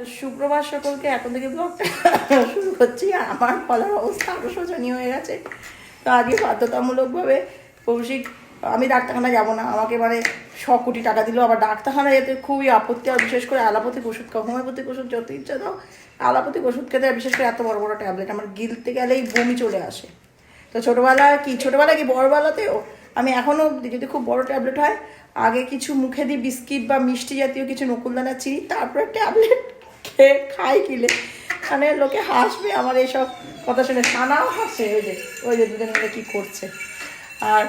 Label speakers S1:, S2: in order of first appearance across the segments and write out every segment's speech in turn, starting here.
S1: শুক্রবার সকলকে, এখন থেকে ব্লগটা শুরু করছি। আমার গলার অবস্থা আরও শোচনীয় হয়ে গেছে। তো আজকে বাধ্যতামূলকভাবে কৌশিক, আমি ডাক্তারখানা যাব না। আমাকে মানে ছ কোটি টাকা দিল। আবার ডাক্তারখানা যেতে খুবই আপত্তি। আর বিশেষ করে অ্যালোপ্যাথিক ওষুধ খাও। হোমিওপ্যাথিক ওষুধ যত ইচ্ছা দাও, অ্যালোপ্যাথিক ওষুধ খেতে বিশেষ করে এত বড় বড় ট্যাবলেট। আমার গিলতে গেলেই বমি চলে আসে। তো ছোটোবেলায় কি ছোটোবেলায় কি বড়বেলাতেও আমি এখনও যদি খুব বড় ট্যাবলেট হয়, আগে কিছু মুখে দিই বিস্কিট বা মিষ্টি জাতীয় কিছু নকুলদানা, চিনি, তারপরে ট্যাবলেট খেয়ে খাই কিলে মানে লোকে হাসবে আমার এইসব কথা শুনে সানাও হাসে, ওই যে ওই যে দুজন মিলে কী করছে। আর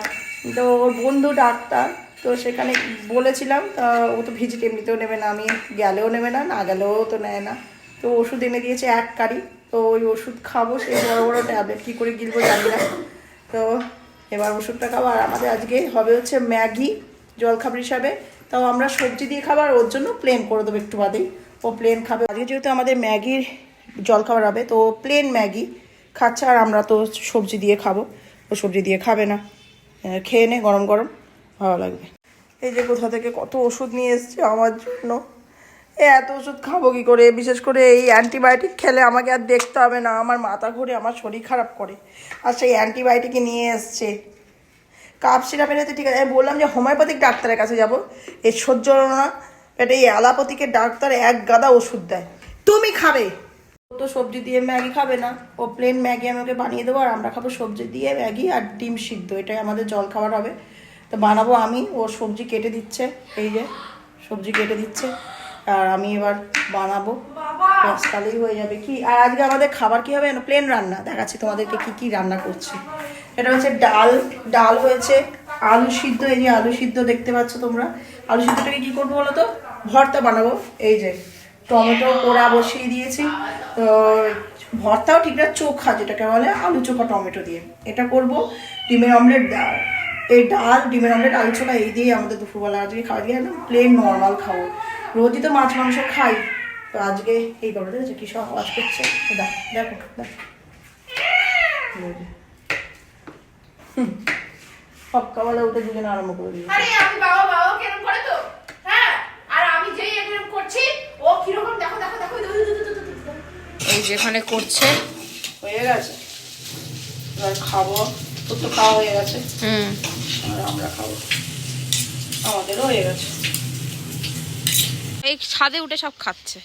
S1: তো ওর বন্ধু ডাক্তার, তো সেখানে বলেছিলাম, তা ও তো ভিজিট এমনিতেও নেবে না, আমি গেলেও নেবে না না গেলেও তো নেয় না। তো ওষুধ এনে দিয়েছে এক কারি, তো ওই ওষুধ খাব সেই বড় বড় ট্যাবলেট, কী করে গিলবো জানি না। তো এবার ওষুধটা খাব, আর আমাদের আজকে হবে হচ্ছে ম্যাগি, জলখাবার হিসাবে। তাও আমরা সবজি দিয়ে খাবার ওর জন্য প্লেন করে দেবো একটু বাদেই। ও প্লেন খাবে। আজকে যেহেতু আমাদের ম্যাগির জলখাবার হবে, তো প্লেন ম্যাগি খাচ্ছে, আর আমরা তো সবজি দিয়ে খাব। ও সবজি দিয়ে খাবে না। খেয়ে নে, গরম গরম, ভালো লাগবে। এই যে কোথা থেকে কত ওষুধ নিয়ে এসছে আমার জন্য। এ, এত ওষুধ খাব কি করে? বিশেষ করে এই অ্যান্টিবায়োটিক খেলে আমাকে আর দেখতে হবে না। আমার মাথা ঘুরে, আমার শরীর খারাপ করে। আর সেই অ্যান্টিবায়োটিকই নিয়ে এসছে। কাপ সিরাপ এনেছে, ঠিক আছে। আমি বললাম যে হোমিওপ্যাথিক ডাক্তারের কাছে যাব। এর সহ্য না। এটা এই অ্যালাপথিকের ডাক্তার এক গাদা ওষুধ দেয়। তুমি খাবে। ও তো সবজি দিয়ে ম্যাগি খাবে না। ও প্লেন ম্যাগি আমি ওকে বানিয়ে দেবো আর আমরা খাব সবজি দিয়ে ম্যাগি আর ডিম সিদ্ধ। এটাই আমাদের জল খাবার হবে। তো বানাবো আমি। ও সবজি কেটে দিচ্ছে। এই যে সবজি কেটে দিচ্ছে। আর আমি এবার বানাবো। তাহলেই হয়ে যাবে কি? আর আজকে আমাদের খাবার কি হবে? প্লেন রান্না। দেখাচ্ছি তোমাদেরকে কি কি রান্না করছি। এটা হচ্ছে ডাল। ডাল হয়েছে আলু সিদ্ধ। এই যে আলু সিদ্ধ দেখতে পাচ্ছ তোমরা। আলু সিদ্ধটাকে কি করব বলো তো? ভর্তা বানাবো। এই যে টমেটো পোড়া বসিয়ে দিয়েছি। তো ভর্তাও ঠিক চোখা যেটাকে বলে, আলু চোখা টমেটো দিয়ে। এটা করব ডিমের অমলেট এই ডাল, ডিমের অমলেট আলু চোখা, এই দিয়ে আমাদের দুপুরবেলা আজকে খাওয়া দিয়ে একদম প্লেন নর্মাল খাব। রোজই তো মাছ মাংস খাই। তো আজকে এই করব ঠিক কী সব আওয়াজ করছে। দেখো দেখো। হুম। সকালবেলা উঠে দুজনে আরম্ভ করে দিয়েছে
S2: আরে আমি বাবা বাবা কেরম করে তো হ্যাঁ আর আমি যেই এরকম করছি ও কীরকম দেখো দেখো দেখো দু, দু, দু, দু, দু, দু, দু।
S3: এই যেখানে করছে।
S1: হয়ে গেছে? এবার খাব। তোর তো খাওয়া হয়ে গেছে।
S3: হুম।
S1: আর আমরা খাব। আমাদেরও হয়ে গেছে।
S3: এই ছাদে উঠে সব খাচ্ছে।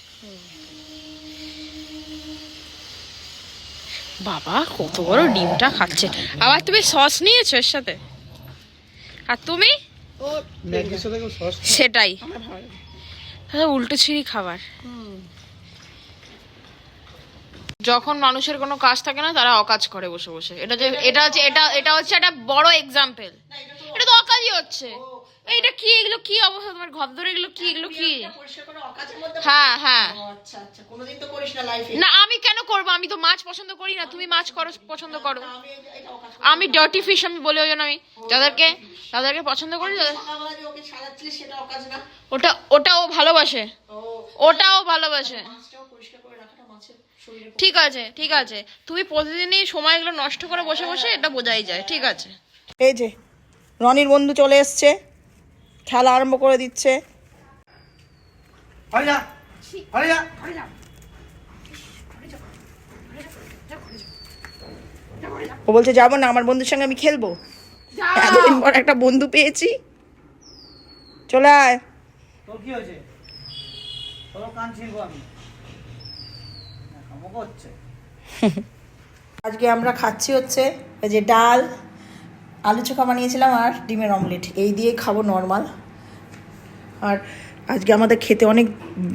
S3: বাবা কত বড় ডিমটা খাচ্ছে। আবার তুমি সস নিয়েছো এর সাথে? আর তুমি? সেটাই।
S1: আমার ভালো লাগে।
S3: তাহলে উল্টো ছিঁড়ি খাবার। যখন মানুষের কোনো কাজ থাকে না তারা অকাজ করে বসে বসে। এটা যে এটা হচ্ছে এটা এটা হচ্ছে একটা বড় এক্সাম্পল এটা তো অকাজই হচ্ছে। এইটা কি? এগুলো কি অবস্থা? তোমার ঘর ধরে এগুলো কি? এগুলো কি? হ্যাঁ হ্যাঁ।
S1: আচ্ছা আচ্ছা। না লাইফে
S3: না আমি কেন করব? আমি তো মাছ পছন্দ করি না। তুমি মাছ করো পছন্দ করো।
S1: আমি
S3: ডার্টি ফিশ আমি বলে ওই আমি। যাদেরকে যাদেরকে পছন্দ করি তাদের-
S1: ওকে সারাচ্ছিলি সেটা অকাজ না।
S3: ওটা ওটা ও ভালোবাসে।
S1: ও।
S3: ওটাও ভালোবাসে। ঠিক আছে ঠিক আছে। তুমি প্রতিদিনই সময়গুলো নষ্ট করে বসে বসে এটা বোঝাই যায় ঠিক আছে।
S1: এই যে রনির বন্ধু চলে এসছে খেলা আরম্ভ করে দিচ্ছে।
S4: যা যা।
S1: ও বলছে যাব না আমার বন্ধুর সঙ্গে আমি খেলব। এতদিন পর একটা বন্ধু পেয়েছি। চলে আয়।
S4: তোর কি হয়েছে? তোর কান ছিলবো আমি।
S1: আজকে আমরা খাচ্ছি হচ্ছে এই যে ডাল, আলু চোখা বানিয়েছিলাম আর ডিমের অমলেট। এই দিয়ে খাব নর্মাল। আর আজকে আমাদের খেতে অনেক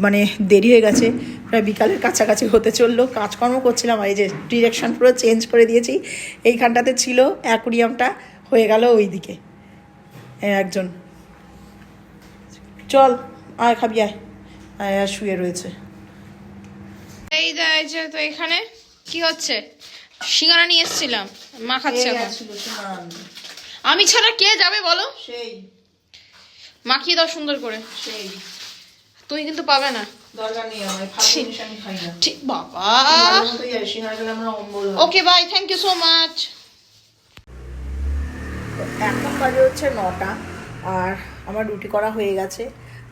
S1: মানে দেরি হয়ে গেছে, প্রায় বিকালের কাছাকাছি হতে চলল। কাজকর্ম করছিলাম এই যে ডিরেকশন পুরো চেঞ্জ করে দিয়েছি। এইখানটাতে ছিল অ্যাকুরিয়ামটা, হয়ে গেল ওই দিকে একজন। চল, আয় খাবি আয় আয়, শুয়ে রয়েছে।
S3: এই যে তো এখানে কি হচ্ছে? সিঙ্গারা নিয়ে এসেছিলাম। মা খাচ্ছে। আমি ছাড়া কে যাবে বলো?
S1: সেই।
S3: মাখিয়ে দাও সুন্দর করে।
S1: সেই।
S3: তুমি কিন্তু পাবে না। ঠিক বাবা। Okay bye thank you so much
S1: এখন বাজে হচ্ছে নটা আর আমার রুটি করা হয়ে গেছে।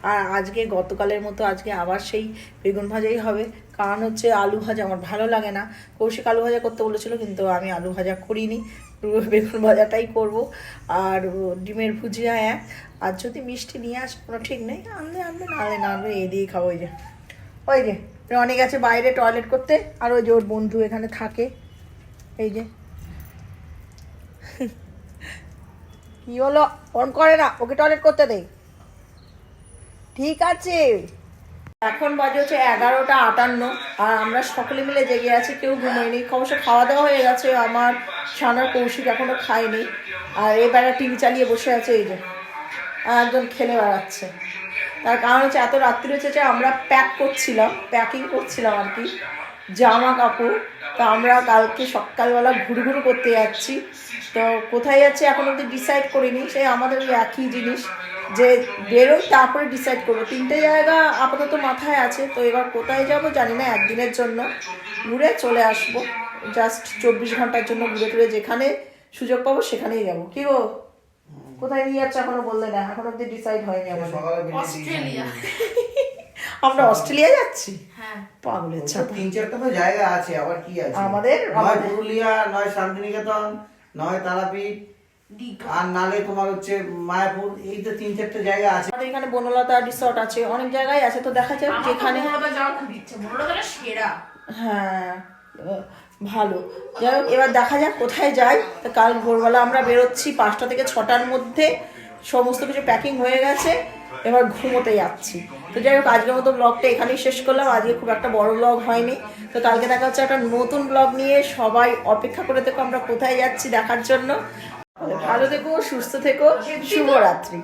S1: আর আজকে, গতকালের মতো আজকে আবার সেই বেগুন ভাজাই হবে। কারণ হচ্ছে আলু ভাজা আমার ভালো লাগে না। কৌশিক আলু ভাজা করতে বলেছিল, কিন্তু আমি আলু ভাজা করিনি। বেগুন ভাজাটাই করব। আর ডিমের ভুজিয়া এক। আর যদি মিষ্টি নিয়ে আসে, কোনো ঠিক নেই, আনলে আনবে আনলে না আনবে এই দিয়েই খাব ওই যে। ওই যে অনেক গেছে বাইরে টয়লেট করতে, আর ওই যে ওর বন্ধু এখানে থাকে। এই যে। কি হলো? ফোন করে না, ওকে টয়লেট করতে দে। ঠিক আছে। এখন বাজে হচ্ছে এগারোটা আটান্ন, আর আমরা সকলে মিলে জেগে আছি, কেউ ঘুমোয়নি। অবশ্য খাওয়া দাওয়া হয়ে গেছে, আমার সানার কৌশিক এখনও খায়নি। আর এবারে টিভি চালিয়ে বসে আছে, এই যে, একজন খেলে বেড়াচ্ছে। তার কারণ হচ্ছে, এত রাত্রি হচ্ছে যে আমরা প্যাক করছিলাম, প্যাকিং করছিলাম আর কি, জামা কাপড়। তো আমরা কালকে সকালবেলা ঘুরু ঘুরু করতে যাচ্ছি। তো কোথায় যাচ্ছি এখন অব্দি ডিসাইড করিনি, সেই আমাদের ওই একই জিনিস। যে বেরোই তারপরে ডিসাইড করব। তিনটে জায়গা আপাতত মাথায় আছে তো এবার কোথায় যাব জানি না একদিনের জন্য। ঘুরে চলে আসব। জাস্ট চব্বিশ ঘণ্টার জন্য ঘুরে টুরে যেখানে সুযোগ পাবো সেখানেই যাব। কি গো? কোথায় নিয়ে যাচ্ছে এখনও বললে না এখন অব্দি ডিসাইড হয়নি আমাদের।
S4: সকালে
S2: অস্ট্রেলিয়া।
S1: আমরা অস্ট্রেলিয়া যাচ্ছি?
S2: হ্যাঁ।
S1: পাগলের ছাতা
S4: তিন চারটা তো জায়গা আছে আবার কি আছে?
S1: আমাদের-
S4: নয় পুরুলিয়া নয় শান্তিনিকেতন নয় তারাপীঠ আর নালে তোমার হচ্ছে মায়াপুর এই তো তিন চারটে জায়গা আছে।
S1: আমাদের এখানে বনলতা রিসর্ট আছে অনেক জায়গায় আছে তো দেখা যাক যেখানে
S2: মনোরমা যাওয়ার খুব ইচ্ছে। মনোরমাটা সেরা।
S1: হ্যাঁ ভালো। যাই হোক এবার দেখা যাক কোথায় যাই। তো কাল ভোরবেলা আমরা বেরোচ্ছি পাঁচটা থেকে ছটার মধ্যে। সমস্ত কিছু প্যাকিং হয়ে গেছে। এবার ঘুমোতে যাচ্ছি। তো যাই হোক আজকের মতো ব্লগটা এখানেই শেষ করলাম। আজকে খুব একটা বড় ব্লগ হয়নি। তো কালকে দেখা হচ্ছে একটা নতুন ব্লগ নিয়ে। সবাই অপেক্ষা করে দেখো আমরা কোথায় যাচ্ছি দেখার জন্য। ভালো থেকো সুস্থ থেকো শুভরাত্রি।